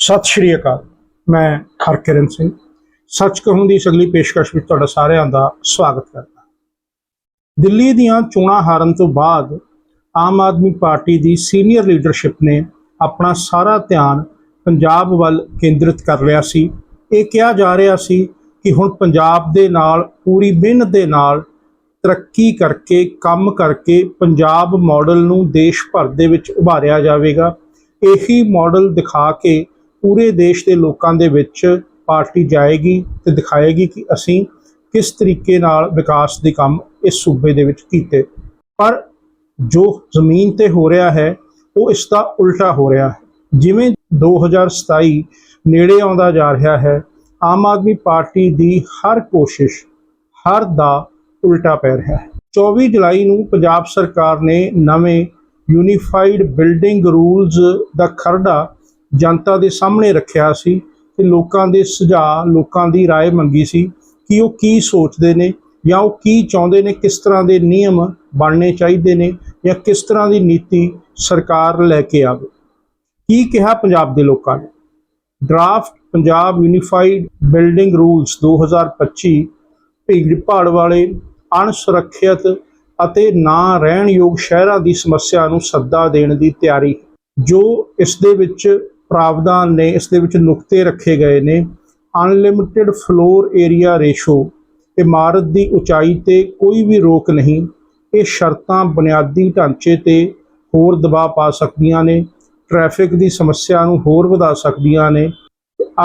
ਸਤਿ ਸ਼੍ਰੀ ਅਕਾਲ, ਮੈਂ ਹਰਕਿਰਨ ਸਿੰਘ। ਸੱਚ ਕਹੂੰ ਦੀ ਇਸ ਅਗਲੀ ਪੇਸ਼ਕਸ਼ ਵਿੱਚ ਤੁਹਾਡਾ ਸਾਰਿਆਂ ਦਾ ਸਵਾਗਤ ਕਰਦਾ ਦਿੱਲੀ ਦੀਆਂ ਚੋਣਾਂ ਹਾਰਨ ਤੋਂ ਬਾਅਦ ਆਮ ਆਦਮੀ ਪਾਰਟੀ ਦੀ ਸੀਨੀਅਰ ਲੀਡਰਸ਼ਿਪ ਨੇ ਆਪਣਾ ਸਾਰਾ ਧਿਆਨ ਪੰਜਾਬ ਵੱਲ ਕੇਂਦਰਿਤ ਕਰ ਲਿਆ ਸੀ। ਇਹ ਕਿਹਾ ਜਾ ਰਿਹਾ ਸੀ ਕਿ ਹੁਣ ਪੰਜਾਬ ਦੇ ਨਾਲ, ਪੂਰੀ ਮਿਹਨਤ ਦੇ ਨਾਲ ਤਰੱਕੀ ਕਰਕੇ, ਕੰਮ ਕਰਕੇ ਪੰਜਾਬ ਮਾਡਲ ਨੂੰ ਦੇਸ਼ ਭਰ ਦੇ ਵਿੱਚ ਉਭਾਰਿਆ ਜਾਵੇਗਾ। ਇਹੀ ਮਾਡਲ ਦਿਖਾ ਕੇ ਪੂਰੇ ਦੇਸ਼ ਦੇ ਲੋਕਾਂ ਦੇ ਵਿੱਚ ਪਾਰਟੀ ਜਾਏਗੀ ਤੇ ਦਿਖਾਏਗੀ ਕਿ ਅਸੀਂ ਕਿਸ ਤਰੀਕੇ ਨਾਲ ਵਿਕਾਸ ਦੇ ਕੰਮ ਇਸ ਸੂਬੇ ਦੇ ਵਿੱਚ ਕੀਤੇ। ਪਰ ਜੋ ਜ਼ਮੀਨ ਤੇ ਹੋ ਰਿਹਾ ਹੈ, ਉਹ ਇਸ ਦਾ ਉਲਟਾ ਹੋ ਰਿਹਾ ਹੈ। ਜਿਵੇਂ 2027 ਨੇੜੇ ਆਉਂਦਾ ਜਾ ਰਿਹਾ ਹੈ, ਆਮ ਆਦਮੀ ਪਾਰਟੀ ਦੀ ਹਰ ਕੋਸ਼ਿਸ਼, ਹਰ ਦਾ ਉਲਟਾ ਪੈ ਰਿਹਾ ਹੈ। 24 ਜੁਲਾਈ ਨੂੰ ਪੰਜਾਬ ਸਰਕਾਰ ਨੇ ਨਵੇਂ ਯੂਨੀਫਾਈਡ ਬਿਲਡਿੰਗ ਰੂਲਸ ਦਾ ਖਰੜਾ ਜਨਤਾ ਦੇ ਸਾਹਮਣੇ ਰੱਖਿਆ ਸੀ ਤੇ ਲੋਕਾਂ ਦੇ ਸੁਝਾਅ ਲੋਕਾਂ ਦੀ رائے ਮੰਗੀ ਸੀ ਕਿ ਉਹ ਕੀ ਸੋਚਦੇ ਨੇ ਜਾਂ ਉਹ ਕੀ ਚਾਹੁੰਦੇ ਨੇ ਕਿਸ ਤਰ੍ਹਾਂ ਦੇ ਨਿਯਮ ਬਣਨੇ ਚਾਹੀਦੇ ਨੇ ਜਾਂ ਕਿਸ ਤਰ੍ਹਾਂ ਦੀ ਨੀਤੀ ਸਰਕਾਰ ਲੈ ਕੇ ਆਵੇ ਕੀ ਕਿਹਾ ਪੰਜਾਬ ਦੇ ਲੋਕਾਂ ਨੇ draft Punjab unified building rules 2025 ਭੀੜ ਭਾੜ ਵਾਲੇ ਅਣਸੁਰੱਖਿਅਤ ਅਤੇ ਨਾ ਰਹਿਣ ਯੋਗ ਸ਼ਹਿਰਾਂ ਦੀ ਸਮੱਸਿਆ ਨੂੰ ਸੱਦਾ ਦੇਣ ਦੀ ਤਿਆਰੀ ਜੋ ਇਸ ਦੇ ਵਿੱਚ ਪ੍ਰਾਵਧਾਨ ਨੇ ਇਸ ਦੇ ਵਿੱਚ ਨੁਕਤੇ ਰੱਖੇ ਗਏ ਨੇ। ਅਨਲਿਮਿਟਿਡ ਫਲੋਰ ਏਰੀਆ ਰੇਸ਼ੋ ਇਮਾਰਤ ਦੀ ਉਚਾਈ ਤੇ ਕੋਈ ਵੀ ਰੋਕ ਨਹੀਂ। ਇਹ ਸ਼ਰਤਾਂ ਬੁਨਿਆਦੀ ਢਾਂਚੇ ਤੇ ਹੋਰ ਦਬਾਅ ਪਾ ਸਕਦੀਆਂ ਨੇ। ਟ੍ਰੈਫਿਕ ਦੀ ਸਮੱਸਿਆ ਨੂੰ ਹੋਰ ਵਧਾ ਸਕਦੀਆਂ ਨੇ।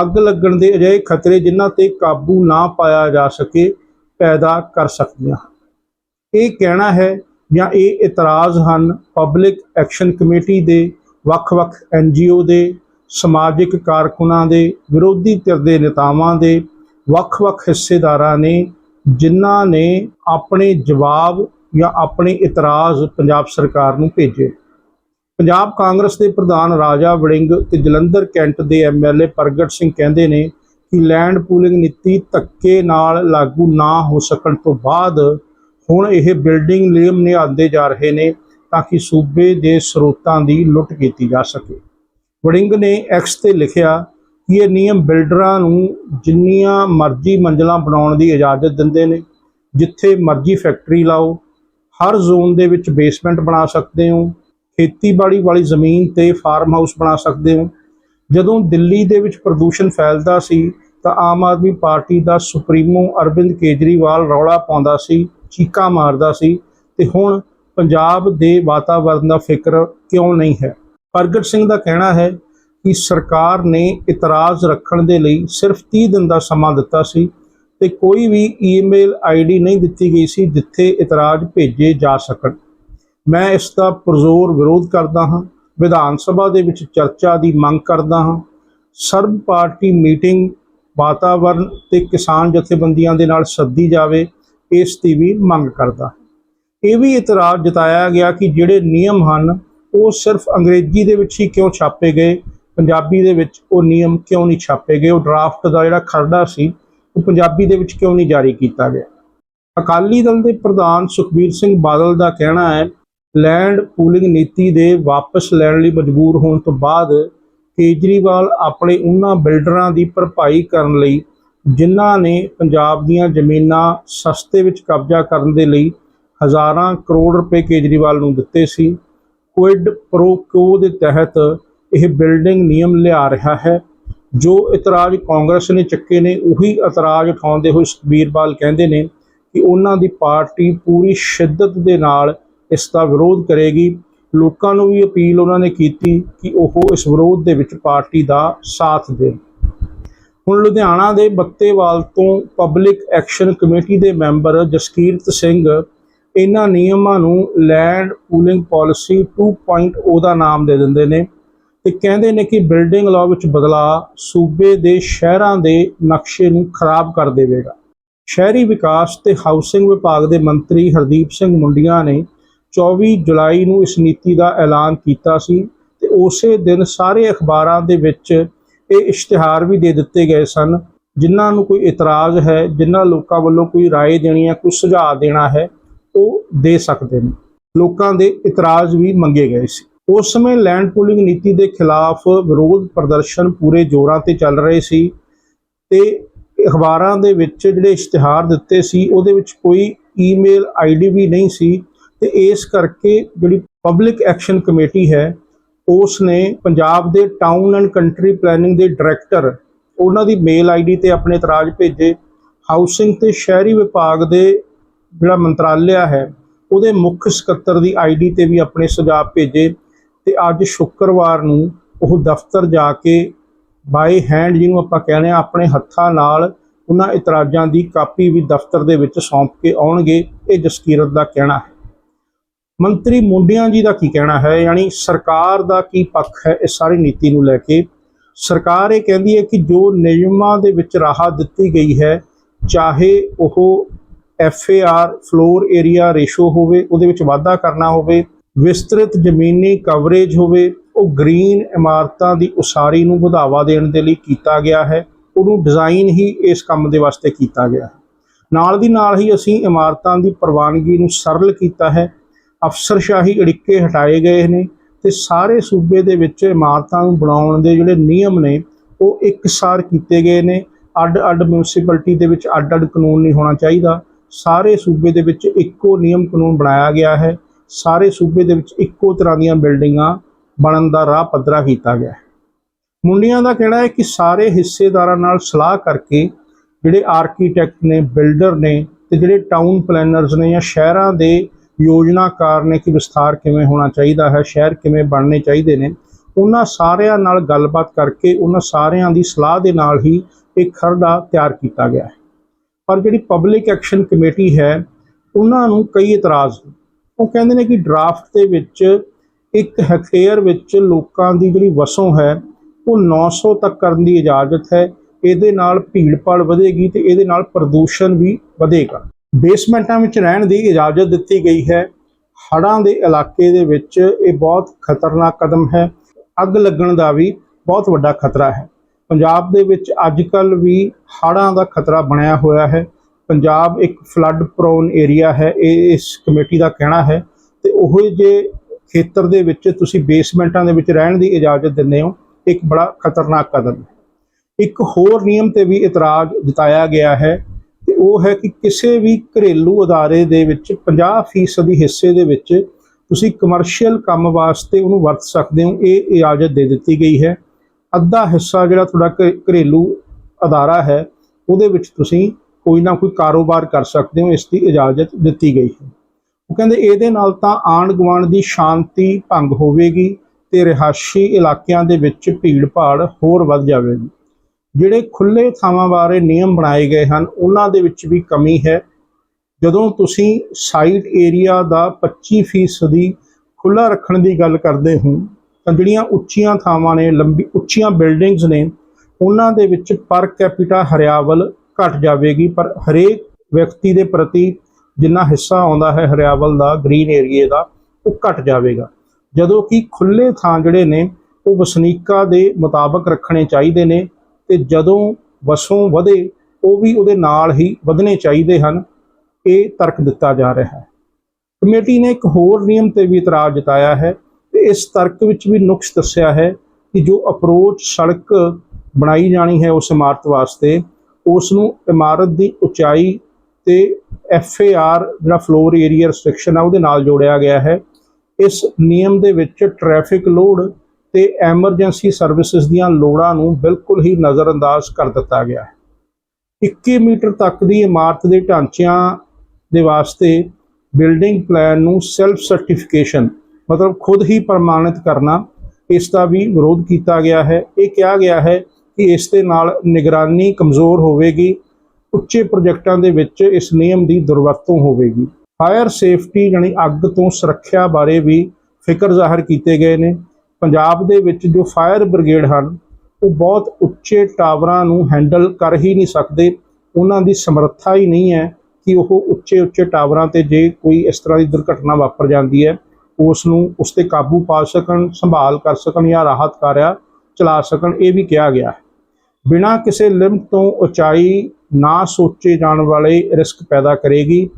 ਅੱਗ ਲੱਗਣ ਦੇ ਅਜਿਹੇ ਖਤਰੇ ਜਿਨ੍ਹਾਂ ਤੇ ਕਾਬੂ ਨਾ ਪਾਇਆ ਜਾ ਸਕੇ, ਪੈਦਾ ਕਰ ਸਕਦੀਆਂ ਇਹ ਕਹਿਣਾ ਹੈ ਜਾਂ ਇਹ ਇਤਰਾਜ਼ ਹਨ, ਪਬਲਿਕ ਐਕਸ਼ਨ ਕਮੇਟੀ ਦੇ, ਵੱਖ-ਵੱਖ ਐਨਜੀਓ ਦੇ ਸਮਾਜਿਕ ਕਾਰਕੁਨਾਂ ਦੇ, ਵਿਰੋਧੀ ਧਿਰ ਦੇ ਨੇਤਾਵਾਂ ਦੇ ਵੱਖ-ਵੱਖ ਹਿੱਸੇਦਾਰਾਂ ਨੇ, ਜਿਨ੍ਹਾਂ ਨੇ ਆਪਣੇ ਜਵਾਬ ਜਾਂ ਆਪਣੇ ਇਤਰਾਜ਼ ਪੰਜਾਬ ਸਰਕਾਰ ਨੂੰ ਭੇਜੇ। ਪੰਜਾਬ ਕਾਂਗਰਸ ਦੇ ਪ੍ਰਧਾਨ ਰਾਜਾ ਵੜਿੰਗ ਤੇ ਜਲੰਧਰ ਕੈਂਟ ਦੇ ਐਮਐਲਏ ਪ੍ਰਗਟ ਸਿੰਘ ਕਹਿੰਦੇ ਨੇ ਕਿ ਲੈਂਡ ਪੂਲਿੰਗ ਨੀਤੀ ਧੱਕੇ ਨਾਲ ਲਾਗੂ ਨਾ ਹੋ ਸਕਣ ਤੋਂ ਬਾਅਦ ਹੁਣ ਇਹ ਬਿਲਡਿੰਗ ਨਿਯਮ ਲਿਆਂਦੇ ਜਾ ਰਹੇ ਨੇ ਤਾਂ ਕਿ ਸੂਬੇ ਦੇ ਸਰੋਤਾਂ ਦੀ ਲੁੱਟ ਕੀਤੀ ਜਾ ਸਕੇ। ਵੜਿੰਗ ਨੇ ਐਕਸ ਤੇ ਲਿਖਿਆ ਕਿ ਇਹ ਨਿਯਮ ਬਿਲਡਰਾਂ ਨੂੰ ਜਿੰਨੀਆਂ ਮਰਜ਼ੀ ਮੰਜ਼ਲਾਂ ਬਣਾਉਣ ਦੀ ਇਜਾਜ਼ਤ ਦਿੰਦੇ ਨੇ, ਜਿੱਥੇ ਮਰਜ਼ੀ ਫੈਕਟਰੀ ਲਾਓ, ਹਰ ਜ਼ੋਨ ਦੇ ਵਿੱਚ ਬੇਸਮੈਂਟ ਬਣਾ ਸਕਦੇ ਹੋ, ਖੇਤੀਬਾੜੀ ਵਾਲੀ ਜ਼ਮੀਨ ਤੇ ਫਾਰਮ ਹਾਊਸ ਬਣਾ ਸਕਦੇ ਹੋ। ਜਦੋਂ ਦਿੱਲੀ ਦੇ ਵਿੱਚ ਪ੍ਰਦੂਸ਼ਣ ਫੈਲਦਾ ਸੀ, ਤਾਂ ਆਮ ਆਦਮੀ ਪਾਰਟੀ ਦਾ ਸੁਪਰੀਮੋ ਅਰਵਿੰਦ ਕੇਜਰੀਵਾਲ ਰੌਲਾ ਪਾਉਂਦਾ ਸੀ, ਚੀਕਾਂ ਮਾਰਦਾ ਸੀ ਤੇ ਹੁਣ ਪੰਜਾਬ ਦੇ ਵਾਤਾਵਰਣ ਦਾ ਫਿਕਰ ਕਿਉਂ ਨਹੀਂ ਹੈ? ਪ੍ਰਗਟ ਸਿੰਘ ਦਾ ਕਹਿਣਾ ਹੈ ਕਿ ਸਰਕਾਰ ਨੇ ਇਤਰਾਜ਼ ਰੱਖਣ ਦੇ ਲਈ ਸਿਰਫ 30 ਦਿਨ ਦਾ ਸਮਾਂ ਦਿੱਤਾ ਸੀ ਤੇ ਕੋਈ ਵੀ ਈਮੇਲ ਆਈਡੀ ਨਹੀਂ ਦਿੱਤੀ ਗਈ ਸੀ ਜਿੱਥੇ ਇਤਰਾਜ਼ ਭੇਜੇ ਜਾ ਸਕਣ। ਮੈਂ ਇਸ ਦਾ ਪੁਰਜ਼ੋਰ ਵਿਰੋਧ ਕਰਦਾ ਹਾਂ, ਵਿਧਾਨ ਸਭਾ ਦੇ ਵਿੱਚ ਚਰਚਾ ਦੀ ਮੰਗ ਕਰਦਾ ਹਾਂ, ਸਰਬ ਪਾਰਟੀ ਮੀਟਿੰਗ ਵਾਤਾਵਰਣ ਤੇ ਕਿਸਾਨ ਜਥੇਬੰਦੀਆਂ ਦੇ ਨਾਲ ਸੱਦੀ ਜਾਵੇ, ਇਸ ਦੀ ਵੀ ਮੰਗ ਕਰਦਾ। ਇਹ ਵੀ ਇਤਰਾਜ਼ ਜਤਾਇਆ ਗਿਆ ਕਿ ਜਿਹੜੇ ਨਿਯਮ ਹਨ ਉਹ ਸਿਰਫ ਅੰਗਰੇਜ਼ੀ ਦੇ ਵਿੱਚ ਹੀ ਕਿਉਂ ਛਾਪੇ ਗਏ? ਪੰਜਾਬੀ ਦੇ ਵਿੱਚ ਉਹ ਨਿਯਮ ਕਿਉਂ ਨਹੀਂ ਛਾਪੇ ਗਏ? ਉਹ ਡਰਾਫਟ ਦਾ ਜਿਹੜਾ ਖਰੜਾ ਸੀ, ਉਹ ਪੰਜਾਬੀ ਦੇ ਵਿੱਚ ਕਿਉਂ ਨਹੀਂ ਜਾਰੀ ਕੀਤਾ ਗਿਆ? ਅਕਾਲੀ ਦਲ ਦੇ ਪ੍ਰਧਾਨ ਸੁਖਬੀਰ ਸਿੰਘ ਬਾਦਲ ਦਾ ਕਹਿਣਾ ਹੈ, ਲੈਂਡ ਪੂਲਿੰਗ ਨੀਤੀ ਦੇ ਵਾਪਸ ਲੈਣ ਲਈ ਮਜਬੂਰ ਹੋਣ ਤੋਂ ਬਾਅਦ ਕੇਜਰੀਵਾਲ ਆਪਣੇ ਉਹਨਾਂ ਬਿਲਡਰਾਂ ਦੀ ਭਰਪਾਈ ਕਰਨ ਲਈ, ਜਿਨ੍ਹਾਂ ਨੇ ਪੰਜਾਬ ਦੀਆਂ ਜ਼ਮੀਨਾਂ ਸਸਤੇ ਵਿੱਚ ਕਬਜ਼ਾ ਕਰਨ ਦੇ ਲਈ ਹਜ਼ਾਰਾਂ ਕਰੋੜ ਰੁਪਏ ਕੇਜਰੀਵਾਲ ਨੂੰ ਦਿੱਤੇ ਸੀ ਕੁਇਡ ਪ੍ਰੋ ਕੋ ਦੇ ਤਹਿਤ ਇਹ ਬਿਲਡਿੰਗ ਨਿਯਮ ਲਿਆ ਰਿਹਾ ਹੈ, ਜੋ ਇਤਰਾਜ਼ ਕਾਂਗਰਸ ਨੇ ਚੱਕੇ ਨੇ, ਉਹੀ ਇਤਰਾਜ਼ ਉਠਾਉਂਦੇ ਹੋਏ ਸੁਖਬੀਰ ਬਾਲ ਕਹਿੰਦੇ ਨੇ ਕਿ ਉਹਨਾਂ ਦੀ ਪਾਰਟੀ ਪੂਰੀ ਸ਼ਿੱਦਤ ਦੇ ਨਾਲ ਇਸ ਦਾ ਵਿਰੋਧ ਕਰੇਗੀ। ਲੋਕਾਂ ਨੂੰ ਵੀ ਅਪੀਲ ਉਹਨਾਂ ਨੇ ਕੀਤੀ ਕਿ ਉਹ ਇਸ ਵਿਰੋਧ ਦੇ ਵਿੱਚ ਪਾਰਟੀ ਦਾ ਸਾਥ ਦੇਣ। ਹੁਣ ਲੁਧਿਆਣਾ ਦੇ ਬੱਤੇਵਾਲ ਤੋਂ ਪਬਲਿਕ ਐਕਸ਼ਨ ਕਮੇਟੀ ਦੇ ਮੈਂਬਰ ਜਸਕੀਰਤ ਸਿੰਘ ਇਹਨਾਂ ਨਿਯਮਾਂ ਨੂੰ ਲੈਂਡ ਪੂਲਿੰਗ ਪਾਲਿਸੀ 2.0 ਦਾ ਨਾਮ ਦੇ ਦਿੰਦੇ ਨੇ ਤੇ ਕਹਿੰਦੇ ਨੇ ਕਿ ਬਿਲਡਿੰਗ ਲਾਅ ਵਿੱਚ ਬਦਲਾਅ ਸੂਬੇ ਦੇ ਸ਼ਹਿਰਾਂ ਦੇ ਨਕਸ਼ੇ ਨੂੰ ਖਰਾਬ ਕਰ ਦੇਵੇਗਾ ਸ਼ਹਿਰੀ ਵਿਕਾਸ ਤੇ ਹਾਊਸਿੰਗ ਵਿਭਾਗ ਦੇ ਮੰਤਰੀ ਹਰਦੀਪ ਸਿੰਘ ਮੁੰਡੀਆਂ ਨੇ 24 ਜੁਲਾਈ ਨੂੰ ਇਸ ਨੀਤੀ ਦਾ ਐਲਾਨ ਕੀਤਾ ਸੀ ਤੇ ਉਸੇ ਦਿਨ ਸਾਰੇ ਅਖਬਾਰਾਂ ਦੇ ਵਿੱਚ ਇਹ ਇਸ਼ਤਿਹਾਰ ਵੀ ਦੇ ਦਿੱਤੇ ਗਏ ਸਨ ਜਿਨ੍ਹਾਂ ਨੂੰ ਕੋਈ ਇਤਰਾਜ਼ ਹੈ ਜਿਨ੍ਹਾਂ ਲੋਕਾਂ ਵੱਲੋਂ ਕੋਈ رائے ਦੇਣੀ ਹੈ ਕੋਈ ਸੁਝਾਅ ਦੇਣਾ ਹੈ ਉਹ ਦੇ ਸਕਦੇ ਨੇ। ਲੋਕਾਂ ਦੇ ਇਤਰਾਜ਼ ਵੀ ਮੰਗੇ ਗਏ ਸੀ। ਉਸ ਸਮੇਂ ਲੈਂਡ ਪੂਲਿੰਗ ਨੀਤੀ ਦੇ ਖਿਲਾਫ ਵਿਰੋਧ ਪ੍ਰਦਰਸ਼ਨ ਪੂਰੇ ਜ਼ੋਰਾਂ ਤੇ ਚੱਲ ਰਹੇ ਸੀ ਤੇ ਅਖਬਾਰਾਂ ਦੇ ਵਿੱਚ ਜਿਹੜੇ ਇਸ਼ਤਿਹਾਰ ਦਿੱਤੇ ਸੀ, ਉਹਦੇ ਵਿੱਚ ਕੋਈ ਈਮੇਲ ਆਈਡੀ ਵੀ ਨਹੀਂ ਸੀ ਤੇ ਇਸ ਕਰਕੇ ਜਿਹੜੀ ਪਬਲਿਕ ਐਕਸ਼ਨ ਕਮੇਟੀ ਹੈ ਉਸ ਨੇ ਪੰਜਾਬ ਦੇ ਟਾਊਨ ਐਂਡ ਕੰਟਰੀ ਪਲੈਨਿੰਗ ਦੇ ਡਾਇਰੈਕਟਰ ਉਹਨਾਂ ਦੀ ਮੇਲ ਆਈਡੀ ਤੇ ਆਪਣੇ ਇਤਰਾਜ਼ ਭੇਜੇ। ਹਾਊਸਿੰਗ ਤੇ ਸ਼ਹਿਰੀ ਵਿਭਾਗ ਦੇ ਜਿਹੜਾ ਮੰਤਰਾਲਿਆ ਹੈ, ਉਹਦੇ ਮੁੱਖ ਸਕੱਤਰ ਦੀ ਆਈਡੀ ਤੇ ਵੀ ਆਪਣੇ ਸੁਝਾਅ ਭੇਜੇ ਤੇ ਅੱਜ ਸ਼ੁੱਕਰਵਾਰ ਨੂੰ ਉਹ ਦਫ਼ਤਰ ਜਾ ਕੇ ਬਾਈ ਹੈਂਡ ਜਿਹਨੂੰ ਆਪਾਂ ਕਹਿੰਦੇ ਆ ਆਪਣੇ ਹੱਥਾਂ ਨਾਲ ਉਹਨਾਂ ਇਤਰਾਜ਼ਾਂ ਦੀ ਕਾਪੀ ਵੀ ਦਫ਼ਤਰ ਦੇ ਵਿੱਚ ਸੌਂਪ ਕੇ ਆਉਣਗੇ, ਇਹ ਜਸਕੀਰਤ ਦਾ ਕਹਿਣਾ ਹੈ। ਮੰਤਰੀ ਮੁੰਡਿਆਂ ਜੀ ਦਾ ਕੀ ਕਹਿਣਾ ਹੈ? ਯਾਨੀ ਸਰਕਾਰ ਦਾ ਕੀ ਪੱਖ ਹੈ ਇਸ ਸਾਰੀ ਨੀਤੀ ਨੂੰ ਲੈ ਕੇ? ਸਰਕਾਰ ਇਹ ਕਹਿੰਦੀ ਹੈ ਕਿ ਜੋ ਨਿਯਮਾਂ ਦੇ ਵਿੱਚ ਰਾਹਤ ਦਿੱਤੀ ਗਈ ਹੈ, ਚਾਹੇ ਉਹ ਆਰ ਫਲੋਰ ਏਰੀਆ ਰੇਸ਼ੋ ਹੋਵੇ, ਉਹਦੇ ਵਿੱਚ ਵਾਧਾ ਕਰਨਾ ਹੋਵੇ, ਵਿਸਤ੍ਰਿਤ ਜ਼ਮੀਨੀ ਕਵਰੇਜ ਹੋਵੇ, ਉਹ ਗ੍ਰੀਨ ਇਮਾਰਤਾਂ ਦੀ ਉਸਾਰੀ ਨੂੰ ਵਧਾਵਾ ਦੇਣ ਦੇ ਲਈ ਕੀਤਾ ਗਿਆ ਹੈ, ਉਹਨੂੰ ਡਿਜ਼ਾਈਨ ਹੀ ਇਸ ਕੰਮ ਦੇ ਵਾਸਤੇ ਕੀਤਾ ਗਿਆ ਹੈ। ਨਾਲ ਦੀ ਨਾਲ ਹੀ ਅਸੀਂ ਇਮਾਰਤਾਂ ਦੀ ਪ੍ਰਵਾਨਗੀ ਨੂੰ ਸਰਲ ਕੀਤਾ ਹੈ, ਅਫਸਰਸ਼ਾਹੀ ਅੜਿੱਕੇ ਹਟਾਏ ਗਏ ਨੇ ਤੇ ਸਾਰੇ ਸੂਬੇ ਦੇ ਵਿੱਚ ਇਮਾਰਤਾਂ ਨੂੰ ਬਣਾਉਣ ਦੇ ਜਿਹੜੇ ਨਿਯਮ ਨੇ, ਉਹ ਇੱਕਸਾਰ ਕੀਤੇ ਗਏ ਨੇ। ਅੱਡ ਅੱਡ ਮਿਊਨਿਸਪੈਲਿਟੀ ਦੇ ਵਿੱਚ ਅੱਡ ਅੱਡ ਕਾਨੂੰਨ ਨਹੀਂ ਹੋਣਾ ਚਾਹੀਦਾ। ਸਾਰੇ ਸੂਬੇ ਦੇ ਵਿੱਚ ਇੱਕੋ ਨਿਯਮ ਕਾਨੂੰਨ ਬਣਾਇਆ ਗਿਆ ਹੈ। ਸਾਰੇ ਸੂਬੇ ਦੇ ਵਿੱਚ ਇੱਕੋ ਤਰ੍ਹਾਂ ਦੀਆਂ ਬਿਲਡਿੰਗਾਂ ਬਣਨ ਦਾ ਰਾਹ ਪੱਧਰਾ ਕੀਤਾ ਗਿਆ ਹੈ। ਮੁੰਡੀਆਂ ਦਾ ਕਹਿਣਾ ਹੈ ਕਿ ਸਾਰੇ ਹਿੱਸੇਦਾਰਾਂ ਨਾਲ ਸਲਾਹ ਕਰਕੇ ਜਿਹੜੇ ਆਰਕੀਟੈਕਟ ਨੇ, ਬਿਲਡਰ ਨੇ ਤੇ ਜਿਹੜੇ ਟਾਊਨ ਪਲੈਨਰਸ ਨੇ ਜਾਂ ਸ਼ਹਿਰਾਂ ਦੇ ਯੋਜਨਾਕਾਰ ਨੇ ਕਿ ਵਿਸਥਾਰ ਕਿਵੇਂ ਹੋਣਾ ਚਾਹੀਦਾ ਹੈ, ਸ਼ਹਿਰ ਕਿਵੇਂ ਬਣਨੇ ਚਾਹੀਦੇ ਨੇ, ਉਹਨਾਂ ਸਾਰਿਆਂ ਨਾਲ ਗੱਲਬਾਤ ਕਰਕੇ ਉਹਨਾਂ ਸਾਰਿਆਂ ਦੀ ਸਲਾਹ ਦੇ ਨਾਲ ਹੀ ਇਹ ਖਰੜਾ ਤਿਆਰ ਕੀਤਾ ਗਿਆ ਹੈ। ਪਰ ਜਿਹੜੀ ਪਬਲਿਕ ਐਕਸ਼ਨ ਕਮੇਟੀ ਹੈ, ਉਹਨਾਂ ਨੂੰ ਕਈ ਇਤਰਾਜ਼ ਉਹ ਕਹਿੰਦੇ ਨੇ ਕਿ ਡਰਾਫਟ ਦੇ ਵਿੱਚ ਇੱਕ ਹੈਕਟੇਅਰ ਵਿੱਚ ਲੋਕਾਂ ਦੀ ਜਿਹੜੀ ਵਸੋਂ ਹੈ, ਉਹ 900 ਤੱਕ ਕਰਨ ਦੀ ਇਜਾਜ਼ਤ ਹੈ। ਇਹਦੇ ਨਾਲ ਭੀੜ-ਭਾੜ ਵਧੇਗੀ ਤੇ ਇਹਦੇ ਨਾਲ ਪ੍ਰਦੂਸ਼ਣ ਵੀ ਵਧੇਗਾ। ਬੇਸਮੈਂਟਾਂ ਵਿੱਚ ਰਹਿਣ ਦੀ ਇਜਾਜ਼ਤ ਦਿੱਤੀ ਗਈ ਹੈ। ਹੜ੍ਹਾਂ ਦੇ ਇਲਾਕੇ ਦੇ ਵਿੱਚ ਇਹ ਬਹੁਤ ਖਤਰਨਾਕ ਕਦਮ ਹੈ। ਅੱਗ ਲੱਗਣ ਦਾ ਵੀ ਬਹੁਤ ਵੱਡਾ ਖਤਰਾ ਹੈ। ਪੰਜਾਬ ਦੇ ਵਿੱਚ ਅੱਜ ਅੱਜਕੱਲ ਵੀ ਹੜ੍ਹਾਂ ਦਾ ਖਤਰਾ ਬਣਿਆ ਹੋਇਆ ਹੈ। ਪੰਜਾਬ ਇੱਕ ਫਲੱਡ ਪ੍ਰੋਨ ਏਰੀਆ ਹੈ, ਇਹ ਇਸ ਕਮੇਟੀ ਦਾ ਕਹਿਣਾ ਹੈ। ਤੇ ਉਹ ਜੇ ਖੇਤਰ ਦੇ ਵਿੱਚ ਤੁਸੀਂ ਬੇਸਮੈਂਟਾਂ ਦੇ ਵਿੱਚ ਰਹਿਣ ਦੀ ਇਜਾਜ਼ਤ ਦਿੰਦੇ ਹੋ, ਇੱਕ ਬੜਾ ਖਤਰਨਾਕ ਕਦਮ ਹੈ। ਇੱਕ ਹੋਰ ਨਿਯਮ ਤੇ ਵੀ ਇਤਰਾਜ਼ ਜਤਾਇਆ ਗਿਆ ਹੈ ਤੇ ਉਹ ਹੈ ਕਿ ਕਿਸੇ ਵੀ ਘਰੇਲੂ ਅਦਾਰੇ ਦੇ ਵਿੱਚ 50% ਦੀ ਹਿੱਸੇ ਦੇ ਵਿੱਚ ਤੁਸੀਂ ਕਮਰਸ਼ੀਅਲ ਕੰਮ ਵਾਸਤੇ ਉਹਨੂੰ ਵਰਤ ਸਕਦੇ ਹੋ, ਇਹ ਇਜਾਜ਼ਤ ਦੇ ਦਿੱਤੀ ਗਈ ਹੈ। ਅੱਧਾ ਹਿੱਸਾ ਜਿਹੜਾ ਤੁਹਾਡਾ ਘ- ਘਰੇਲੂ ਅਦਾਰਾ ਹੈ, ਉਹਦੇ ਵਿੱਚ ਤੁਸੀਂ ਕੋਈ ਨਾ ਕੋਈ ਕਾਰੋਬਾਰ ਕਰ ਸਕਦੇ ਹੋ, ਇਸ ਦੀ ਇਜਾਜ਼ਤ ਦਿੱਤੀ ਗਈ ਹੈ। ਉਹ ਕਹਿੰਦੇ, ਇਹਦੇ ਨਾਲ ਤਾਂ ਆਂਢ ਗੁਆਂਢ ਦੀ ਸ਼ਾਂਤੀ ਭੰਗ ਹੋਵੇਗੀ ਤੇ ਰਿਹਾਇਸ਼ੀ ਇਲਾਕਿਆਂ ਦੇ ਵਿੱਚ ਭੀੜ ਭਾੜ ਹੋਰ ਵੱਧ ਜਾਵੇਗੀ। ਜਿਹੜੇ ਖੁੱਲੇ ਥਾਵਾਂ ਬਾਰੇ ਨਿਯਮ ਬਣਾਏ ਗਏ ਹਨ, ਉਹਨਾਂ ਦੇ ਵਿੱਚ ਵੀ ਕਮੀ ਹੈ। ਜਦੋਂ ਤੁਸੀਂ ਸਾਈਟ ਏਰੀਆ ਦਾ 25% ਦੀ ਖੁੱਲਾ ਰੱਖਣ ਦੀ ਗੱਲ ਕਰਦੇ ਹੋ ਜਿਹੜੀਆਂ ਉੱਚੀਆਂ ਥਾਵਾਂ ਨੇ, ਲੰਬੀ ਉੱਚੀਆਂ ਬਿਲਡਿੰਗਸ ਨੇ, ਉਹਨਾਂ ਦੇ ਵਿੱਚ ਪਰ ਕੈਪੀਟਾ ਹਰਿਆਵਲ ਘਟ ਜਾਵੇਗੀ, ਪਰ ਹਰੇਕ ਵਿਅਕਤੀ ਦੇ ਪ੍ਰਤੀ ਜਿੰਨਾ ਹਿੱਸਾ ਆਉਂਦਾ ਹੈ ਹਰਿਆਵਲ ਦਾ ਗ੍ਰੀਨ ਏਰੀਏ ਦਾ, ਉਹ ਘਟ ਜਾਵੇਗਾ। ਜਦੋਂ ਕਿ ਖੁੱਲੇ ਥਾਂ ਜਿਹੜੇ ਨੇ, ਉਹ ਵਸਨੀਕਾਂ ਦੇ ਮੁਤਾਬਕ ਰੱਖਣੇ ਚਾਹੀਦੇ ਨੇ ਤੇ ਜਦੋਂ ਵਸੋਂ ਵਧੇ, ਉਹ ਵੀ ਉਹਦੇ ਨਾਲ ਹੀ ਵਧਣੇ ਚਾਹੀਦੇ ਹਨ। ਇਹ ਤਰਕ ਦਿੱਤਾ ਜਾ ਰਿਹਾ ਹੈ। ਕਮੇਟੀ ਨੇ ਇੱਕ ਹੋਰ ਨਿਯਮ ਤੇ ਵੀ ਇਤਰਾਜ਼ ਜਤਾਇਆ ਹੈ ਤੇ ਇਸ ਤਰਕ ਵਿੱਚ ਵੀ ਨੁਕਸ ਦੱਸਿਆ ਹੈ ਕਿ ਜੋ ਅਪਰੋਚ ਸੜਕ ਬਣਾਈ ਜਾਣੀ ਹੈ ਉਸ ਇਮਾਰਤ ਵਾਸਤੇ ਉਸ ਨੂੰ ਇਮਾਰਤ ਦੀ ਉਚਾਈ ਤੇ ਆਰ ਜਿਹੜਾ ਫਲੋਰ ਏਰੀਆ ਰੈਸਟ੍ਰਿਕਸ਼ਨ ਆ ਉਹਦੇ ਨਾਲ ਜੋੜਿਆ ਗਿਆ ਹੈ। ਇਸ ਨਿਯਮ ਦੇ ਵਿੱਚ ਟ੍ਰੈਫਿਕ ਲੋਡ ਤੇ ਐਮਰਜੈਂਸੀ ਸਰਵਿਸਿਜ਼ ਦੀਆਂ ਲੋੜਾਂ ਨੂੰ ਬਿਲਕੁਲ ਹੀ ਨਜ਼ਰਅੰਦਾਜ਼ ਕਰ ਦਿੱਤਾ ਗਿਆ ਹੈ। 21 ਮੀਟਰ ਤੱਕ ਦੀ ਇਮਾਰਤ ਦੇ ਢਾਂਚਿਆਂ ਦੇ ਵਾਸਤੇ ਬਿਲਡਿੰਗ ਪਲਾਨ ਨੂੰ ਸੈਲਫ ਸਰਟੀਫਿਕੇਸ਼ਨ ਮਤਲਬ ਖੁਦ ਹੀ ਪ੍ਰਮਾਣਿਤ ਕਰਨਾ, ਇਸ ਦਾ ਵੀ ਵਿਰੋਧ ਕੀਤਾ ਗਿਆ ਹੈ। ਇਹ ਕਿਹਾ ਗਿਆ ਹੈ ਕਿ ਇਸ ਦੇ ਨਾਲ ਨਿਗਰਾਨੀ ਕਮਜ਼ੋਰ ਹੋਵੇਗੀ, ਉੱਚੇ ਪ੍ਰੋਜੈਕਟਾਂ ਦੇ ਵਿੱਚ ਇਸ ਨਿਯਮ ਦੀ ਦੁਰਵਰਤੋਂ ਹੋਵੇਗੀ। ਫਾਇਰ ਸੇਫਟੀ ਯਾਨੀ ਅੱਗ ਤੋਂ ਸੁਰੱਖਿਆ ਬਾਰੇ ਵੀ ਫਿਕਰ ਜ਼ਾਹਰ ਕੀਤੇ ਗਏ ਨੇ। ਪੰਜਾਬ ਦੇ ਵਿੱਚ ਜੋ ਫਾਇਰ ਬ੍ਰਿਗੇਡ ਹਨ, ਉਹ ਬਹੁਤ ਉੱਚੇ ਟਾਵਰਾਂ ਨੂੰ ਹੈਂਡਲ ਕਰ ਹੀ ਨਹੀਂ ਸਕਦੇ। ਉਹਨਾਂ ਦੀ ਸਮਰੱਥਾ ਹੀ ਨਹੀਂ ਹੈ ਕਿ ਉਹ ਉੱਚੇ ਉੱਚੇ ਟਾਵਰਾਂ ਤੇ ਜੇ ਕੋਈ ਇਸ ਤਰ੍ਹਾਂ ਦੀ ਦੁਰਘਟਨਾ ਵਾਪਰ ਜਾਂਦੀ ਹੈ। ਉਸ ਨੂੰ ਉਸ ਤੇ ਕਾਬੂ ਪਾ ਸਕਣ, ਸੰਭਾਲ ਕਰ ਸਕਣ ਜਾਂ ਰਾਹਤ ਕਾਰਿਆ ਚਲਾ ਸਕਣ, ਇਹ ਵੀ ਕਿਹਾ ਗਿਆ ਹੈ। ਬਿਨਾਂ ਕਿਸੇ ਲਿਮਟ ਤੋਂ ਉਚਾਈ ਨਾ ਸੋਚੇ ਜਾਣ ਵਾਲੇ ਰਿਸਕ ਪੈਦਾ ਕਰੇਗੀ।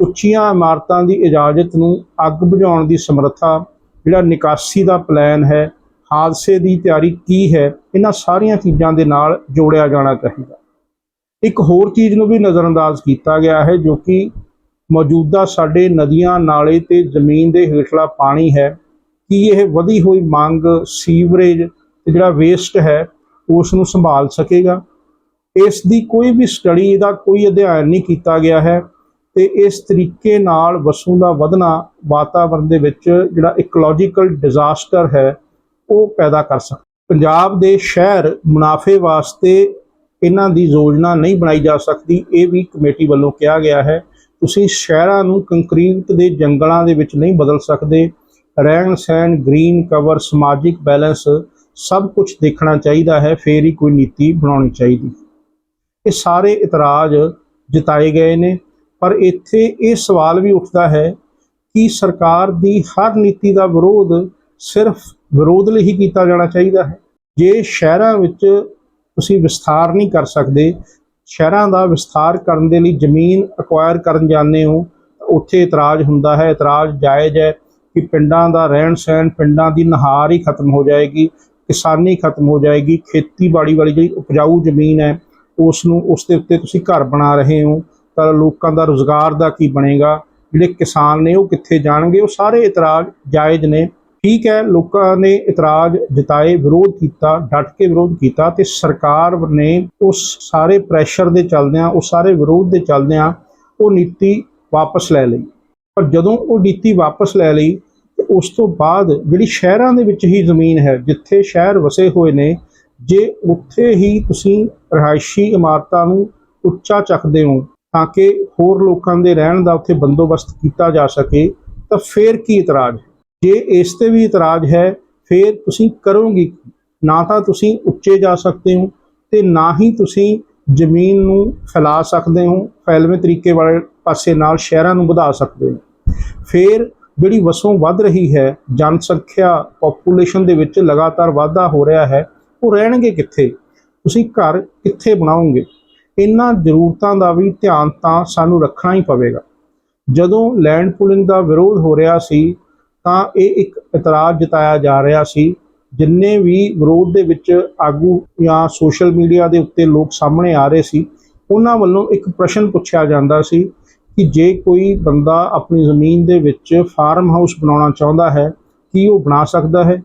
ਉੱਚੀਆਂ ਇਮਾਰਤਾਂ ਦੀ ਇਜਾਜ਼ਤ ਨੂੰ ਅੱਗ ਬੁਝਾਉਣ ਦੀ ਸਮਰੱਥਾ, ਜਿਹੜਾ ਨਿਕਾਸੀ ਦਾ ਪਲਾਨ ਹੈ, ਹਾਦਸੇ ਦੀ ਤਿਆਰੀ ਕੀ ਹੈ, ਇਹਨਾਂ ਸਾਰੀਆਂ ਚੀਜ਼ਾਂ ਦੇ ਨਾਲ ਜੋੜਿਆ ਜਾਣਾ ਚਾਹੀਦਾ। ਇੱਕ ਹੋਰ ਚੀਜ਼ ਨੂੰ ਵੀ ਨਜ਼ਰਅੰਦਾਜ਼ ਕੀਤਾ ਗਿਆ ਹੈ, ਜੋ ਕਿ ਮੌਜੂਦਾ ਸਾਡੇ ਨਦੀਆਂ ਨਾਲੇ ਤੇ ਜ਼ਮੀਨ ਦੇ ਹੇਠਲਾ ਪਾਣੀ ਹੈ, ਕਿ ਇਹ ਵਧੀ ਹੋਈ ਮੰਗ, ਸੀਵਰੇਜ ਤੇ ਜਿਹੜਾ ਵੇਸਟ ਹੈ ਉਸ ਨੂੰ ਸੰਭਾਲ ਸਕੇਗਾ? ਇਸ ਦੀ ਕੋਈ ਵੀ ਸਟੱਡੀ ਦਾ ਕੋਈ ਅਧਿਐਨ ਨਹੀਂ ਕੀਤਾ ਗਿਆ ਹੈ ਤੇ ਇਸ ਤਰੀਕੇ ਨਾਲ ਵਸੋਂ ਦਾ ਵਧਣਾ ਵਾਤਾਵਰਣ ਦੇ ਵਿੱਚ ਜਿਹੜਾ ਇਕੋਲੋਜੀਕਲ ਡਿਜ਼ਾਸਟਰ ਹੈ, ਉਹ ਪੈਦਾ ਕਰ ਸਕਦਾ ਪੰਜਾਬ ਦੇ ਸ਼ਹਿਰ ਮੁਨਾਫੇ ਵਾਸਤੇ ਇਹਨਾਂ ਦੀ ਯੋਜਨਾ ਨਹੀਂ ਬਣਾਈ ਜਾ ਸਕਦੀ, ਇਹ ਵੀ ਕਮੇਟੀ ਵੱਲੋਂ ਕਿਹਾ ਗਿਆ ਹੈ। ਤੁਸੀਂ ਸ਼ਹਿਰਾਂ ਨੂੰ ਕੰਕਰੀਟ ਦੇ ਜੰਗਲਾਂ ਦੇ ਵਿੱਚ ਨਹੀਂ ਬਦਲ ਸਕਦੇ। ਰਹਿਣ ਸਹਿਣ ਗ੍ਰੀਨ ਕਵਰ ਸਮਾਜਿਕ ਬੈਲੈਂਸ ਸਭ ਕੁਝ ਦੇਖਣਾ ਚਾਹੀਦਾ ਹੈ, ਫੇਰ ਹੀ ਕੋਈ ਨੀਤੀ ਬਣਾਉਣੀ ਚਾਹੀਦੀ। ਇਹ ਸਾਰੇ ਇਤਰਾਜ਼ ਜਤਾਏ ਗਏ ਨੇ, ਪਰ ਇੱਥੇ ਇਹ ਸਵਾਲ ਵੀ ਉੱਠਦਾ ਹੈ ਕਿ ਸਰਕਾਰ ਦੀ ਹਰ ਨੀਤੀ ਦਾ ਵਿਰੋਧ ਸਿਰਫ ਵਿਰੋਧ ਲਈ ਹੀ ਕੀਤਾ ਜਾਣਾ ਚਾਹੀਦਾ ਹੈ। ਜੇ ਸ਼ਹਿਰਾਂ ਵਿੱਚ ਤੁਸੀਂ ਵਿਸਥਾਰ ਨਹੀਂ ਕਰ ਸਕਦੇ ਸ਼ਹਿਰਾਂ ਦਾ ਵਿਸਥਾਰ ਕਰਨ ਦੇ ਲਈ ਜ਼ਮੀਨ ਅਕਵਾਇਰ ਕਰਨ ਜਾਂਦੇ ਹੋ ਉੱਥੇ ਇਤਰਾਜ਼ ਹੁੰਦਾ ਹੈ, ਇਤਰਾਜ਼ ਜਾਇਜ਼ ਹੈ ਕਿ ਪਿੰਡਾਂ ਦਾ ਰਹਿਣ ਸਹਿਣ, ਪਿੰਡਾਂ ਦੀ ਨਹਾਰ ਹੀ ਖਤਮ ਹੋ ਜਾਏਗੀ, ਕਿਸਾਨੀ ਖਤਮ ਹੋ ਜਾਏਗੀ, ਖੇਤੀਬਾੜੀ ਵਾਲੀ ਜਿਹੜੀ ਉਪਜਾਊ ਜ਼ਮੀਨ ਹੈ ਉਸ ਨੂੰ ਉਸ ਦੇ ਉੱਤੇ ਤੁਸੀਂ ਘਰ ਬਣਾ ਰਹੇ ਹੋ, ਤਾਂ ਲੋਕਾਂ ਦਾ ਰੋਜ਼ਗਾਰ ਦਾ ਕੀ ਬਣੇਗਾ, ਜਿਹੜੇ ਕਿਸਾਨ ਨੇ ਉਹ ਕਿੱਥੇ ਜਾਣਗੇ, ਉਹ ਸਾਰੇ ਇਤਰਾਜ਼ ਜਾਇਜ਼ ਨੇ। ਠੀਕ ਹੈ, ਲੋਕਾਂ ਨੇ ਇਤਰਾਜ਼ ਜਤਾਏ, ਵਿਰੋਧ ਕੀਤਾ, ਡਟ ਕੇ ਵਿਰੋਧ ਕੀਤਾ ਤੇ ਸਰਕਾਰ ਨੇ ਉਸ ਸਾਰੇ ਪ੍ਰੈਸ਼ਰ ਦੇ ਚੱਲਦਿਆਂ, ਉਸ ਸਾਰੇ ਵਿਰੋਧ ਦੇ ਚੱਲਦਿਆਂ ਉਹ ਨੀਤੀ ਵਾਪਸ ਲੈ ਲਈ। ਪਰ ਜਦੋਂ ਉਹ ਨੀਤੀ ਵਾਪਸ ਲੈ ਲਈ ਉਸ ਤੋਂ ਬਾਅਦ ਜਿਹੜੀ ਸ਼ਹਿਰਾਂ ਦੇ ਵਿੱਚ ਹੀ ਜ਼ਮੀਨ ਹੈ, ਜਿੱਥੇ ਸ਼ਹਿਰ ਵਸੇ ਹੋਏ ਨੇ, ਜੇ ਉੱਥੇ ਹੀ ਤੁਸੀਂ ਰਹਾਇਸ਼ੀ ਇਮਾਰਤਾਂ ਨੂੰ ਉੱਚਾ ਚੱਕਦੇ ਹੋ, ਤਾਂ ਕਿ ਹੋਰ ਲੋਕਾਂ ਦੇ ਰਹਿਣ ਦਾ ਉੱਥੇ ਬੰਦੋਬਸਤ ਕੀਤਾ ਜਾ ਸਕੇ, ਤਾਂ ਫੇਰ ਕੀ ਇਤਰਾਜ਼ ਜੇ ਇਸ ਤੇ ਵੀ ਇਤਰਾਜ਼ ਹੈ, ਫਿਰ ਤੁਸੀਂ ਕਰੋਗੇ ਨਾ ਤਾਂ ਤੁਸੀਂ ਉੱਚੇ ਜਾ ਸਕਦੇ ਹੋ ਤੇ ਨਾ ਹੀ ਤੁਸੀਂ ਜ਼ਮੀਨ ਨੂੰ ਫੈਲਾ ਸਕਦੇ ਹੋ, ਫੈਲਵੇਂ ਤਰੀਕੇ ਵਾਲੇ ਪਾਸੇ ਨਾਲ ਸ਼ਹਿਰਾਂ ਨੂੰ ਵਧਾ ਸਕਦੇ ਹੋ। ਫਿਰ ਜਿਹੜੀ ਵਸੋਂ ਵੱਧ ਰਹੀ ਹੈ, ਜਨਸੰਖਿਆ ਪੋਪੂਲੇਸ਼ਨ ਦੇ ਵਿੱਚ ਲਗਾਤਾਰ ਵਾਧਾ ਹੋ ਰਿਹਾ ਹੈ, ਉਹ ਰਹਿਣਗੇ ਕਿੱਥੇ? ਤੁਸੀਂ ਘਰ ਕਿੱਥੇ ਬਣਾਓਗੇ? ਇਹਨਾਂ ਜ਼ਰੂਰਤਾਂ ਦਾ ਵੀ ਧਿਆਨ ਤਾਂ ਸਾਨੂੰ ਰੱਖਣਾ ਹੀ ਪਵੇਗਾ। ਜਦੋਂ ਲੈਂਡ ਪੂਲਿੰਗ ਦਾ ਵਿਰੋਧ ਹੋ ਰਿਹਾ ਸੀ ਤਾਂ ਇਹ ਇੱਕ ਇਤਰਾਜ਼ ਜਤਾਇਆ ਜਾ ਰਿਹਾ ਸੀ, ਜਿੰਨੇ ਵੀ ਵਿਰੋਧ ਦੇ ਵਿੱਚ ਆਗੂ ਜਾਂ ਸੋਸ਼ਲ ਮੀਡੀਆ ਦੇ ਉੱਤੇ ਲੋਕ ਸਾਹਮਣੇ ਆ ਰਹੇ ਸੀ, ਉਹਨਾਂ ਵੱਲੋਂ ਇੱਕ ਪ੍ਰਸ਼ਨ ਪੁੱਛਿਆ ਜਾਂਦਾ ਸੀ ਕਿ ਜੇ ਕੋਈ ਬੰਦਾ ਆਪਣੀ ਜ਼ਮੀਨ ਦੇ ਵਿੱਚ ਫਾਰਮ ਹਾਊਸ ਬਣਾਉਣਾ ਚਾਹੁੰਦਾ ਹੈ, ਕੀ ਉਹ ਬਣਾ ਸਕਦਾ ਹੈ?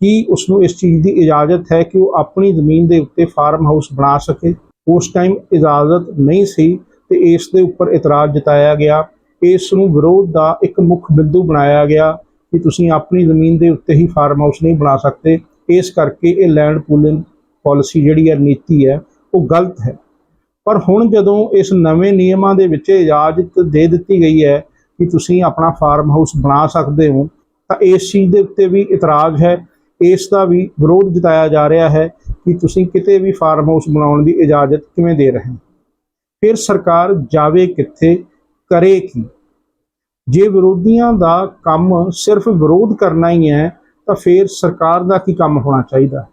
ਕੀ ਉਸ ਨੂੰ ਇਸ ਚੀਜ਼ ਦੀ ਇਜਾਜ਼ਤ ਹੈ ਕਿ ਉਹ ਆਪਣੀ ਜ਼ਮੀਨ ਦੇ ਉੱਤੇ ਫਾਰਮ ਹਾਊਸ ਬਣਾ ਸਕੇ? ਉਸ ਟਾਈਮ ਇਜਾਜ਼ਤ ਨਹੀਂ ਸੀ ਤੇ ਇਸ ਦੇ ਉੱਪਰ ਇਤਰਾਜ਼ ਜਤਾਇਆ ਗਿਆ। ਇਸ ਨੂੰ ਵਿਰੋਧ ਦਾ ਇੱਕ ਮੁੱਖ ਬਿੰਦੂ ਬਣਾਇਆ ਗਿਆ। ਕਿ ਤੁਸੀਂ ਆਪਣੀ ਜ਼ਮੀਨ ਦੇ ਉੱਤੇ ਹੀ ਫਾਰਮ ਹਾਊਸ ਨਹੀਂ ਬਣਾ ਸਕਦੇ। ਇਸ ਕਰਕੇ ਇਹ ਲੈਂਡ ਪੂਲਿੰਗ ਪਾਲਿਸੀ ਜਿਹੜੀ ਹੈ, ਨੀਤੀ ਹੈ, ਉਹ ਗਲਤ ਹੈ। ਪਰ ਹੁਣ ਜਦੋਂ ਇਸ ਨਵੇਂ ਨਿਯਮਾਂ ਦੇ ਵਿੱਚ ਇਜਾਜ਼ਤ ਦੇ ਦਿੱਤੀ ਗਈ ਹੈ ਕਿ ਤੁਸੀਂ ਆਪਣਾ ਫਾਰਮ ਹਾਊਸ ਬਣਾ ਸਕਦੇ ਹੋ, ਤਾਂ ਇਸ ਚੀਜ਼ ਦੇ ਉੱਤੇ ਵੀ ਇਤਰਾਜ਼ ਹੈ। ਇਸ ਦਾ ਵੀ ਵਿਰੋਧ ਜਤਾਇਆ ਜਾ ਰਿਹਾ ਹੈ ਕਿ ਤੁਸੀਂ ਕਿਤੇ ਵੀ ਫਾਰਮ ਹਾਊਸ ਬਣਾਉਣ ਦੀ ਇਜਾਜ਼ਤ ਕਿਵੇਂ ਦੇ ਰਹੇ ਹੋ। ਫਿਰ ਸਰਕਾਰ ਜਾਵੇ ਕਿੱਥੇ, ਕਰੇ ਕੀ? ਜੇ ਵਿਰੋਧੀਆਂ ਦਾ ਕੰਮ ਸਿਰਫ ਵਿਰੋਧ ਕਰਨਾ ਹੀ ਹੈ, ਤਾਂ ਫਿਰ ਸਰਕਾਰ ਦਾ ਕੀ ਕੰਮ ਹੋਣਾ ਚਾਹੀਦਾ?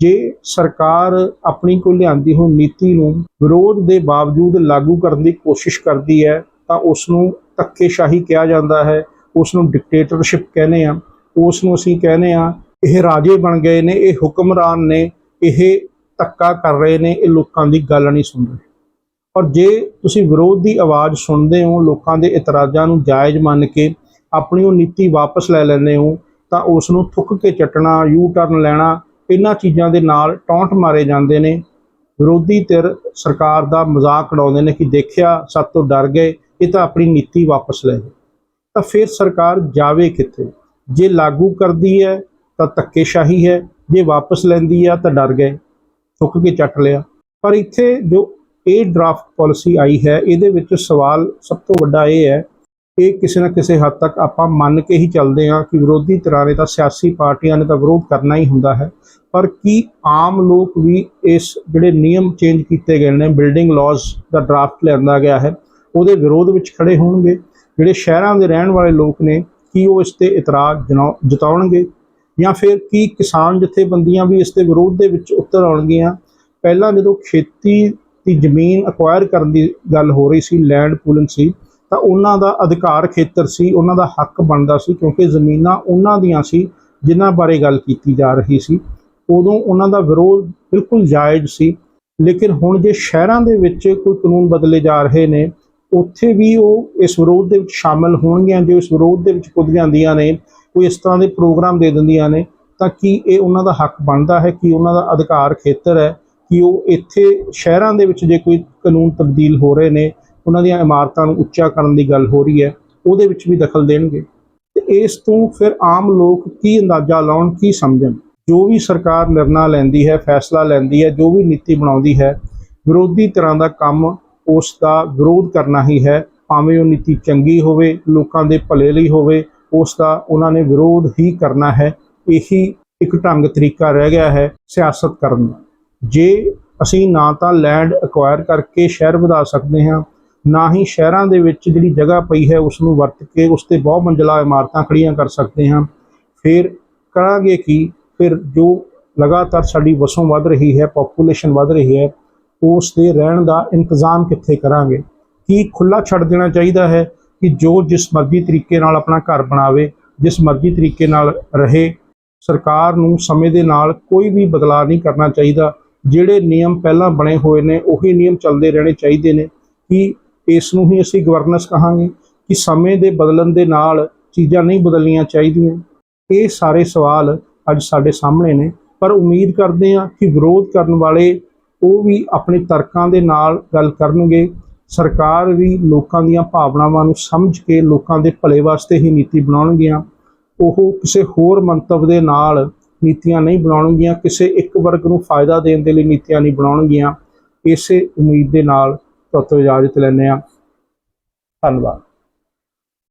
ਜੇ ਸਰਕਾਰ ਆਪਣੀ ਕੋਈ ਲਿਆਂਦੀ ਹੋਈ ਨੀਤੀ ਨੂੰ ਵਿਰੋਧ ਦੇ ਬਾਵਜੂਦ ਲਾਗੂ ਕਰਨ ਦੀ ਕੋਸ਼ਿਸ਼ ਕਰਦੀ ਹੈ, ਤਾਂ ਉਸ ਨੂੰ ਧੱਕੇਸ਼ਾਹੀ ਕਿਹਾ ਜਾਂਦਾ ਹੈ ਉਸ ਨੂੰ ਡਿਕਟੇਟਰਸ਼ਿਪ ਕਹਿੰਦੇ ਆ ਉਸ ਨੂੰ ਅਸੀਂ ਕਹਿੰਦੇ ਆ ਇਹ ਰਾਜੇ ਬਣ ਗਏ ਨੇ, ਇਹ ਹੁਕਮਰਾਨ ਨੇ, ਇਹ ਧੱਕਾ ਕਰ ਰਹੇ ਨੇ, ਇਹ ਲੋਕਾਂ ਦੀ ਗੱਲ ਨਹੀਂ ਸੁਣ ਰਹੇ ਔਰ ਜੇ ਤੁਸੀਂ ਵਿਰੋਧ ਦੀ ਆਵਾਜ਼ ਸੁਣਦੇ ਹੋ, ਲੋਕਾਂ ਦੇ ਇਤਰਾਜ਼ਾਂ ਨੂੰ ਜਾਇਜ਼ ਮੰਨ ਕੇ ਆਪਣੀ ਉਹ ਨੀਤੀ ਵਾਪਸ ਲੈ ਲੈਂਦੇ ਹੋ, ਤਾਂ ਉਸ ਨੂੰ ਥੁੱਕ ਕੇ ਚੱਟਣਾ ਯੂ ਟਰਨ ਲੈਣਾ, ਇਹਨਾਂ ਚੀਜ਼ਾਂ ਦੇ ਨਾਲ ਟੌਂਟ ਮਾਰੇ ਜਾਂਦੇ ਨੇ। ਵਿਰੋਧੀ ਧਿਰ ਸਰਕਾਰ ਦਾ ਮਜ਼ਾਕ ਉਡਾਉਂਦੇ ਨੇ ਕਿ ਦੇਖਿਆ, ਸਭ ਤੋਂ ਡਰ ਗਏ, ਇਹ ਤਾਂ ਆਪਣੀ ਨੀਤੀ ਵਾਪਸ ਲੈ ਗਏ। ਤਾਂ ਫਿਰ ਸਰਕਾਰ ਜਾਵੇ ਕਿੱਥੇ? ਜੇ ਲਾਗੂ ਕਰਦੀ ਹੈ, ਤਾਂ ਧੱਕੇਸ਼ਾਹੀ ਹੈ, ਜੇ ਵਾਪਸ ਲੈਂਦੀ ਆ, ਤਾਂ ਡਰ ਗਏ, ਥੁੱਕ ਕੇ ਚੱਟ ਲਿਆ। ਪਰ ਇੱਥੇ ਜੋ ਇਹ ਡਰਾਫਟ ਪਾਲਿਸੀ ਆਈ ਹੈ, ਇਹਦੇ ਵਿੱਚ ਸਵਾਲ ਸਭ ਤੋਂ ਵੱਡਾ ਇਹ ਹੈ ਇਹ ਕਿਸੇ ਨਾ ਕਿਸੇ ਹੱਦ ਤੱਕ ਆਪਾਂ ਮੰਨ ਕੇ ਹੀ ਚੱਲਦੇ ਹਾਂ ਕਿ ਵਿਰੋਧੀ ਧਿਰਾਂ ਨੇ ਤਾਂ ਸਿਆਸੀ ਪਾਰਟੀਆਂ ਨੇ ਤਾਂ ਵਿਰੋਧ ਕਰਨਾ ਹੀ ਹੁੰਦਾ ਹੈ। ਪਰ ਕੀ ਆਮ ਲੋਕ ਵੀ ਇਸ ਜਿਹੜੇ ਨਿਯਮ ਚੇਂਜ ਕੀਤੇ ਗਏ ਨੇ ਬਿਲਡਿੰਗ ਲਾਜ਼ ਦਾ ਡਰਾਫਟ ਲਿਆਂਦਾ ਗਿਆ ਹੈ, ਉਹਦੇ ਵਿਰੋਧ ਵਿੱਚ ਖੜੇ ਹੋਣਗੇ। ਜਿਹੜੇ ਸ਼ਹਿਰਾਂ ਦੇ ਰਹਿਣ ਵਾਲੇ ਲੋਕ ਨੇ, ਕੀ ਉਹ ਇਸ ਤੇ ਇਤਰਾਜ਼ ਜਨਾ- ਜਤਾਉਣਗੇ? ਜਾਂ ਫਿਰ ਕੀ ਕਿਸਾਨ ਜਥੇਬੰਦੀਆਂ ਵੀ ਇਸ ਦੇ ਵਿਰੋਧ ਦੇ ਵਿੱਚ ਉਤਰ ਆਉਣਗੀਆਂ? ਪਹਿਲਾਂ ਜਦੋਂ ਖੇਤੀ ਦੀ ਜ਼ਮੀਨ ਅਕਵਾਇਰ ਕਰਨ ਦੀ ਗੱਲ ਹੋ ਰਹੀ ਸੀ ਲੈਂਡ ਪੂਲਿੰਗ ਸੀ, ਤਾਂ ਉਹਨਾਂ ਦਾ ਅਧਿਕਾਰ ਖੇਤਰ ਸੀ, ਉਹਨਾਂ ਦਾ ਹੱਕ ਬਣਦਾ ਸੀ ਕਿਉਂਕਿ ਜ਼ਮੀਨਾਂ ਉਹਨਾਂ ਦੀਆਂ ਸੀ ਜਿਨ੍ਹਾਂ ਬਾਰੇ ਗੱਲ ਕੀਤੀ ਜਾ ਰਹੀ ਸੀ। ਉਦੋਂ ਉਹਨਾਂ ਦਾ ਵਿਰੋਧ ਬਿਲਕੁਲ ਜਾਇਜ਼ ਸੀ, ਲੇਕਿਨ ਹੁਣ ਜੇ ਸ਼ਹਿਰਾਂ ਦੇ ਵਿੱਚ ਕੋਈ ਕਾਨੂੰਨ ਬਦਲੇ ਜਾ ਰਹੇ ਨੇ, ਉੱਥੇ ਵੀ ਉਹ ਇਸ ਵਿਰੋਧ ਦੇ ਵਿੱਚ ਸ਼ਾਮਲ ਹੋਣਗੀਆਂ, ਜੋ ਇਸ ਵਿਰੋਧ ਦੇ ਵਿੱਚ ਕੁੱਦ ਜਾਂਦੀਆਂ ਨੇ, ਕੋਈ ਇਸ ਤਰ੍ਹਾਂ ਦੇ ਪ੍ਰੋਗਰਾਮ ਦੇ ਦਿੰਦੀਆਂ ਨੇ, ਤਾਂ ਕੀ ਇਹ ਉਹਨਾਂ ਦਾ ਹੱਕ ਬਣਦਾ ਹੈ, ਕਿ ਉਹਨਾਂ ਦਾ ਅਧਿਕਾਰ ਖੇਤਰ ਹੈ? ਕਿ ਉਹ ਇੱਥੇ ਸ਼ਹਿਰਾਂ ਦੇ ਵਿੱਚ ਜੇ ਕੋਈ ਕਾਨੂੰਨ ਤਬਦੀਲ ਹੋ ਰਹੇ ਨੇ, ਉਹਨਾਂ ਦੀਆਂ ਇਮਾਰਤਾਂ ਨੂੰ ਉੱਚਾ ਕਰਨ ਦੀ ਗੱਲ ਹੋ ਰਹੀ ਹੈ, ਉਹਦੇ ਵਿੱਚ ਵੀ ਦਖਲ ਦੇਣਗੇ। ਤੇ ਇਸ ਤੋਂ ਫਿਰ ਆਮ ਲੋਕ ਕੀ ਅੰਦਾਜ਼ਾ ਲਾਉਣ, ਕੀ ਸਮਝਣ? ਜੋ ਵੀ ਸਰਕਾਰ ਨਿਰਣਾ ਲੈਂਦੀ ਹੈ, ਫੈਸਲਾ ਲੈਂਦੀ ਹੈ, ਜੋ ਵੀ ਨੀਤੀ ਬਣਾਉਂਦੀ ਹੈ, ਵਿਰੋਧੀ ਤਰ੍ਹਾਂ ਦਾ ਕੰਮ ਉਸ ਦਾ ਵਿਰੋਧ ਕਰਨਾ ਹੀ ਹੈ। ਭਾਵੇਂ ਉਹ ਨੀਤੀ ਚੰਗੀ ਹੋਵੇ, ਲੋਕਾਂ ਦੇ ਭਲੇ ਲਈ ਹੋਵੇ, ਉਸ ਦਾ ਉਹਨਾਂ ਨੇ ਵਿਰੋਧ ਹੀ ਕਰਨਾ ਹੈ। ਇਹੀ ਇੱਕ ਢੰਗ ਤਰੀਕਾ ਰਹਿ ਗਿਆ ਹੈ ਸਿਆਸਤ ਕਰਨ ਦਾ। ਜੇ ਅਸੀਂ ਨਾ ਤਾਂ ਲੈਂਡ ਐਕਵਾਇਰ ਕਰਕੇ ਸ਼ਹਿਰ ਵਧਾ ਸਕਦੇ ਹਾਂ, ਨਾ ਹੀ ਸ਼ਹਿਰਾਂ ਦੇ ਵਿੱਚ ਜਿਹੜੀ ਜਗ੍ਹਾ ਪਈ ਹੈ ਉਸ ਨੂੰ ਵਰਤ ਕੇ ਉਸ ਤੇ ਬਹੁ ਮੰਜ਼ਲਾ ਇਮਾਰਤਾਂ ਖੜੀਆਂ ਕਰ ਸਕਦੇ ਹਾਂ। ਫਿਰ ਕਰਾਂਗੇ ਕੀ? ਫਿਰ ਜੋ ਲਗਾਤਾਰ ਸਾਡੀ ਵਸੋਂ ਵੱਧ ਰਹੀ ਹੈ ਪੋਪੂਲੇਸ਼ਨ ਵੱਧ ਰਹੀ ਹੈ ਉਸ ਦੇ ਰਹਿਣ ਦਾ ਇੰਤਜ਼ਾਮ ਕਿੱਥੇ ਕਰਾਂਗੇ? ਕੀ ਖੁੱਲਾ ਛੱਡ ਦੇਣਾ ਚਾਹੀਦਾ ਹੈ ਕਿ ਜੋ ਜਿਸ ਮਰਜ਼ੀ ਤਰੀਕੇ ਨਾਲ ਆਪਣਾ ਘਰ ਬਣਾਵੇ, ਜਿਸ ਮਰਜ਼ੀ ਤਰੀਕੇ ਨਾਲ ਰਹੇ। ਸਰਕਾਰ ਨੂੰ ਸਮੇਂ ਦੇ ਨਾਲ ਕੋਈ ਵੀ ਬਦਲਾਅ ਨਹੀਂ ਕਰਨਾ ਚਾਹੀਦਾ। ਜਿਹੜੇ ਨਿਯਮ ਪਹਿਲਾਂ ਬਣੇ ਹੋਏ ਨੇ, ਉਹੀ ਨਿਯਮ ਚੱਲਦੇ ਰਹਿਣੇ ਚਾਹੀਦੇ ਨੇ ਕਿ ਇਸ ਨੂੰ ਹੀ ਅਸੀਂ ਗਵਰਨੈਂਸ ਕਹਾਂਗੇ ਕਿ ਸਮੇਂ ਦੇ ਬਦਲਣ ਦੇ ਨਾਲ ਚੀਜ਼ਾਂ ਨਹੀਂ ਬਦਲਣੀਆਂ ਚਾਹੀਦੀਆਂ। ਇਹ ਸਾਰੇ ਸਵਾਲ ਅੱਜ ਸਾਡੇ ਸਾਹਮਣੇ ਨੇ, ਪਰ ਉਮੀਦ ਕਰਦੇ ਹਾਂ ਕਿ ਵਿਰੋਧ ਕਰਨ ਵਾਲੇ ਉਹ ਵੀ ਆਪਣੇ ਤਰਕਾਂ ਦੇ ਨਾਲ ਗੱਲ ਕਰਨਗੇ। ਸਰਕਾਰ ਵੀ ਲੋਕਾਂ ਦੀਆਂ ਭਾਵਨਾਵਾਂ ਨੂੰ ਸਮਝ ਕੇ ਲੋਕਾਂ ਦੇ ਭਲੇ ਵਾਸਤੇ ਹੀ ਨੀਤੀ ਬਣਾਉਣਗੀਆਂ। ਉਹ ਕਿਸੇ ਹੋਰ ਮੰਤਵ ਦੇ ਨਾਲ ਨੀਤੀਆਂ ਨਹੀਂ ਬਣਾਉਣਗੀਆਂ, ਕਿਸੇ ਇੱਕ ਵਰਗ ਨੂੰ ਫਾਇਦਾ ਦੇਣ ਦੇ ਲਈ ਨੀਤੀਆਂ ਨਹੀਂ ਬਣਾਉਣਗੀਆਂ, ਇਸੇ ਉਮੀਦ ਦੇ ਨਾਲ ਤੁਹਾਤੋਂ ਇਜਾਜ਼ਤ ਲੈਂਦੇ ਹਾਂ। ਧੰਨਵਾਦ।